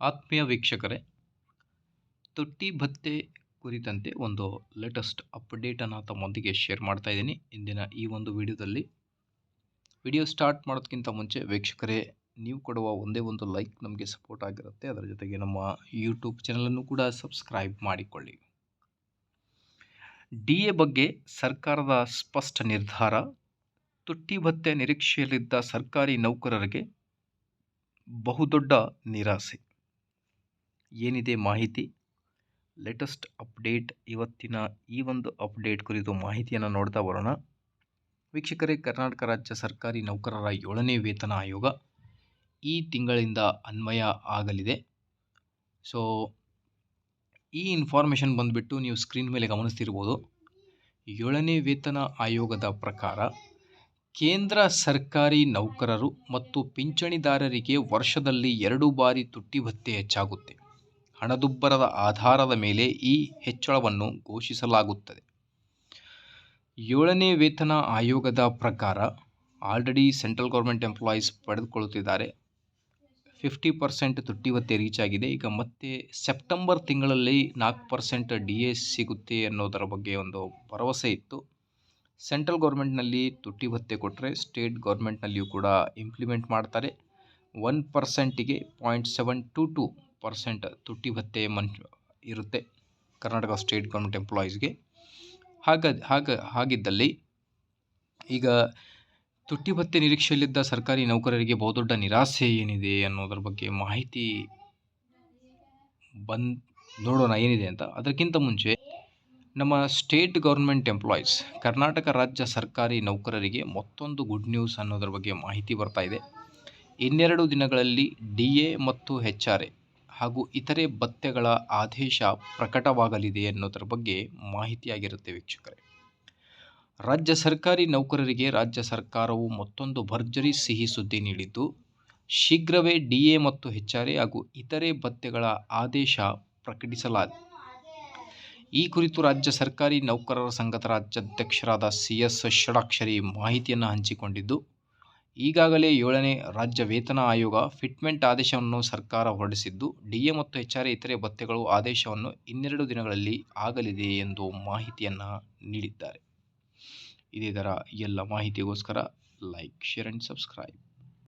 ಆತ್ಮೀಯ ವೀಕ್ಷಕರೇ ತೊಟ್ಟಿ ಭತ್ತೆ ಕುರಿತಂತೆ ಒಂದು ಲೇಟೆಸ್ಟ್ ಅಪ್ಡೇಟನ್ನು ತಮ್ಮೊಂದಿಗೆ ಶೇರ್ ಮಾಡ್ತಾ ಇದ್ದೀನಿ. ಇಂದಿನ ಈ ಒಂದು ವಿಡಿಯೋದಲ್ಲಿ ವಿಡಿಯೋ ಸ್ಟಾರ್ಟ್ ಮಾಡೋದಕ್ಕಿಂತ ಮುಂಚೆ ವೀಕ್ಷಕರೇ, ನೀವು ಕೊಡುವ ಒಂದೇ ಒಂದು ಲೈಕ್ ನಮಗೆ ಸಪೋರ್ಟ್ ಆಗಿರುತ್ತೆ. ಅದರ ಜೊತೆಗೆ ನಮ್ಮ ಯೂಟ್ಯೂಬ್ ಚಾನಲನ್ನು ಕೂಡ ಸಬ್ಸ್ಕ್ರೈಬ್ ಮಾಡಿಕೊಳ್ಳಿ. ಡಿ ಎ ಬಗ್ಗೆ ಸರ್ಕಾರದ ಸ್ಪಷ್ಟ ನಿರ್ಧಾರ ತುಟ್ಟಿ ಭತ್ತೆ ನಿರೀಕ್ಷೆಯಲ್ಲಿದ್ದ ಸರ್ಕಾರಿ ನೌಕರರಿಗೆ ಬಹುದೊಡ್ಡ ನಿರಾಸೆ. ಏನಿದೆ ಮಾಹಿತಿ? ಲೇಟೆಸ್ಟ್ ಅಪ್ಡೇಟ್ ಇವತ್ತಿನ ಈ ಒಂದು ಅಪ್ಡೇಟ್ ಕುರಿತು ಮಾಹಿತಿಯನ್ನು ನೋಡ್ತಾ ಬರೋಣ. ವೀಕ್ಷಕರೇ, ಕರ್ನಾಟಕ ರಾಜ್ಯ ಸರ್ಕಾರಿ ನೌಕರರ ಏಳನೇ ವೇತನ ಆಯೋಗ ಈ ತಿಂಗಳಿಂದ ಅನ್ವಯ ಆಗಲಿದೆ. ಸೊ ಈ ಇನ್ಫಾರ್ಮೇಷನ್ ಬಂದುಬಿಟ್ಟು ನೀವು ಸ್ಕ್ರೀನ್ ಮೇಲೆ ಗಮನಿಸ್ತಿರ್ಬೋದು. ಏಳನೇ ವೇತನ ಆಯೋಗದ ಪ್ರಕಾರ ಕೇಂದ್ರ ಸರ್ಕಾರಿ ನೌಕರರು ಮತ್ತು ಪಿಂಚಣಿದಾರರಿಗೆ ವರ್ಷದಲ್ಲಿ ಎರಡು ಬಾರಿ ತುಟ್ಟಿ ಭತ್ಯೆ ಹೆಚ್ಚಾಗುತ್ತೆ. ಹಣದುಬ್ಬರದ ಆಧಾರದ ಮೇಲೆ ಈ ಹೆಚ್ಚಳವನ್ನು ಘೋಷಿಸಲಾಗುತ್ತದೆ. ಏಳನೇ ವೇತನ ಆಯೋಗದ ಪ್ರಕಾರ ಆಲ್ರೆಡಿ ಸೆಂಟ್ರಲ್ ಗೌರ್ಮೆಂಟ್ ಎಂಪ್ಲಾಯೀಸ್ ಪಡೆದುಕೊಳ್ಳುತ್ತಿದ್ದಾರೆ. ಫಿಫ್ಟಿ ಪರ್ಸೆಂಟ್ ತುಟ್ಟಿ ಭತ್ಯೆ ರೀಚ್ ಆಗಿದೆ. ಈಗ ಮತ್ತೆ ಸೆಪ್ಟೆಂಬರ್ ತಿಂಗಳಲ್ಲಿ ನಾಲ್ಕು ಪರ್ಸೆಂಟ್ ಡಿ ಎಸ್ ಸಿಗುತ್ತೆ ಅನ್ನೋದರ ಬಗ್ಗೆ ಒಂದು ಭರವಸೆ ಇತ್ತು. ಸೆಂಟ್ರಲ್ ಗೌರ್ಮೆಂಟ್ನಲ್ಲಿ ತುಟ್ಟಿ ಭತ್ಯೆ ಕೊಟ್ಟರೆ ಸ್ಟೇಟ್ ಗೌರ್ಮೆಂಟ್ನಲ್ಲಿಯೂ ಕೂಡ ಇಂಪ್ಲಿಮೆಂಟ್ ಮಾಡ್ತಾರೆ. One ಪರ್ಸೆಂಟಿಗೆ point seven two two percent ತುಟ್ಟಿ ಭತ್ತೆ ಮನ್ ಇರುತ್ತೆ ಕರ್ನಾಟಕ ಸ್ಟೇಟ್ ಗೌರ್ಮೆಂಟ್ ಎಂಪ್ಲಾಯೀಸ್ಗೆ. ಹಾಗ ಹಾಗ, ಹಾಗಿದ್ದಲ್ಲಿ ಈಗ ತುಟ್ಟಿ ಭತ್ತೆ ನಿರೀಕ್ಷೆಯಲ್ಲಿದ್ದ ಸರ್ಕಾರಿ ನೌಕರರಿಗೆ ಬಹುದೊಡ್ಡ ನಿರಾಸೆ ಏನಿದೆ ಅನ್ನೋದ್ರ ಬಗ್ಗೆ ಮಾಹಿತಿ ಬಂದ್ ನೋಡೋಣ ಏನಿದೆ ಅಂತ. ಅದಕ್ಕಿಂತ ಮುಂಚೆ ನಮ್ಮ ಸ್ಟೇಟ್ ಗೌರ್ಮೆಂಟ್ ಎಂಪ್ಲಾಯೀಸ್, ಕರ್ನಾಟಕ ರಾಜ್ಯ ಸರ್ಕಾರಿ ನೌಕರರಿಗೆ ಮತ್ತೊಂದು ಗುಡ್ ನ್ಯೂಸ್ ಅನ್ನೋದ್ರ ಬಗ್ಗೆ ಮಾಹಿತಿ ಬರ್ತಾ ಇದೆ. ಇನ್ನೆರಡು ದಿನಗಳಲ್ಲಿ ಡಿ ಎ ಮತ್ತು ಹೆಚ್ ಆರ್ ಎ ಹಾಗೂ ಇತರೆ ಭತ್ಯೆಗಳ ಆದೇಶ ಪ್ರಕಟವಾಗಲಿದೆ ಎನ್ನುವುದರ ಬಗ್ಗೆ ಮಾಹಿತಿಯಾಗಿರುತ್ತೆ ವೀಕ್ಷಕರೇ. ರಾಜ್ಯ ಸರ್ಕಾರಿ ನೌಕರರಿಗೆ ರಾಜ್ಯ ಸರ್ಕಾರವು ಮತ್ತೊಂದು ಭರ್ಜರಿ ಸಿಹಿ ಸುದ್ದಿ ನೀಡಿದ್ದು, ಶೀಘ್ರವೇ ಡಿ ಎ ಮತ್ತು ಹೆಚ್ ಆರ್ ಎ ಹಾಗೂ ಇತರೆ ಭತ್ಯೆಗಳ ಆದೇಶ ಪ್ರಕಟಿಸಲಾಗಿದೆ ಈ ಕುರಿತು ರಾಜ್ಯ ಸರ್ಕಾರಿ ನೌಕರರ ಸಂಘದ ರಾಜ್ಯಾಧ್ಯಕ್ಷರಾದ ಸಿ ಎಸ್ ಷಡಾಕ್ಷರಿ ಮಾಹಿತಿಯನ್ನು ಹಂಚಿಕೊಂಡಿದ್ದು ಈಗಾಗಲೇ ಏಳನೇ ರಾಜ್ಯ ವೇತನ ಆಯೋಗ ಫಿಟ್ಮೆಂಟ್ ಆದೇಶವನ್ನು ಸರ್ಕಾರ ಹೊರಡಿಸಿದ್ದು, ಡಿಎ ಮತ್ತು ಎಚ್ ಆರ್ ಎ ಇತರೆ ಭತ್ಯೆಗಳು ಆದೇಶವನ್ನು ಇನ್ನೆರಡು ದಿನಗಳಲ್ಲಿ ಆಗಲಿದೆ ಎಂದು ಮಾಹಿತಿಯನ್ನು ನೀಡಿದ್ದಾರೆ. ಇದೇ ಥರ ಎಲ್ಲ ಮಾಹಿತಿಗೋಸ್ಕರ ಲೈಕ್, ಶೇರ್ ಆ್ಯಂಡ್ ಸಬ್ಸ್ಕ್ರೈಬ್.